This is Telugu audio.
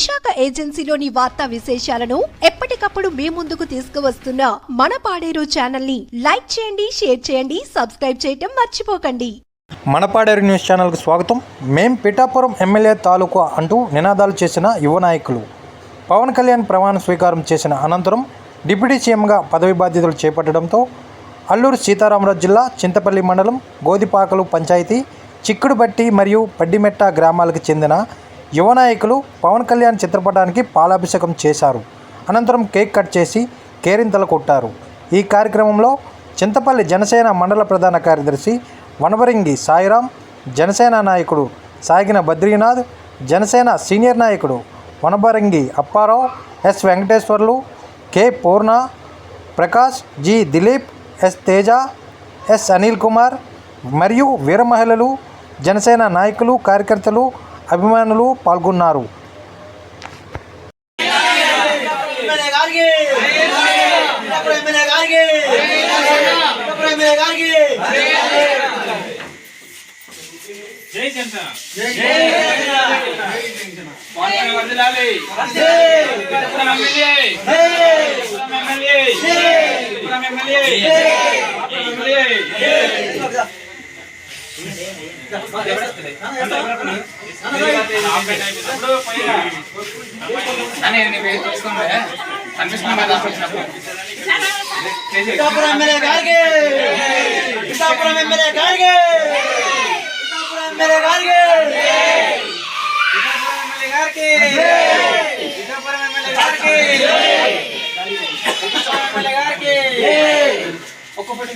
విశాఖ ఏజెన్సీలోని వార్తా విశేషాలను ఎప్పటికప్పుడు మీ ముందుకు తీసుకువస్తున్న మన పాడేరు ఛానల్ని లైక్ చేయండి షేర్ చేయండి సబ్స్క్రైబ్ చేయటం మర్చిపోకండి. మనపాడేరు న్యూస్ ఛానల్కు స్వాగతం. మేం పిఠాపురం ఎమ్మెల్యే తాలూకా అంటూ నినాదాలు చేసిన యువ నాయకులు. పవన్ కళ్యాణ్ ప్రమాణ స్వీకారం చేసిన అనంతరం డిప్యూటీ సీఎంగా పదవి బాధ్యతలు చేపట్టడంతో అల్లూరు సీతారామరాజు జిల్లా చింతపల్లి మండలం గోదిపాకలు పంచాయతీ చిక్కుడుబట్టి మరియు పడ్డిమెట్ట గ్రామాలకు చెందిన యువ నాయకులు పవన్ కళ్యాణ్ చిత్రపటానికి పాలాభిషేకం చేశారు. అనంతరం కేక్ కట్ చేసి కేరింతలు కొట్టారు. ఈ కార్యక్రమంలో చింతపల్లి జనసేన మండల ప్రధాన కార్యదర్శి వనవరింగి సాయిరాం జనసేన నాయకుడు సాగిన బద్రీనాథ్ జనసేన సీనియర్ నాయకుడు Vanabarangi Apparao S Venkateswarlu K Purna Prakash G Dilip S Teja S Anil Kumar మరియు వీరమహిళలు జనసేన నాయకులు కార్యకర్తలు అభిమానులు పాల్గొన్నారు. ఎమ్మెల్యే ఒక్కొక్కటి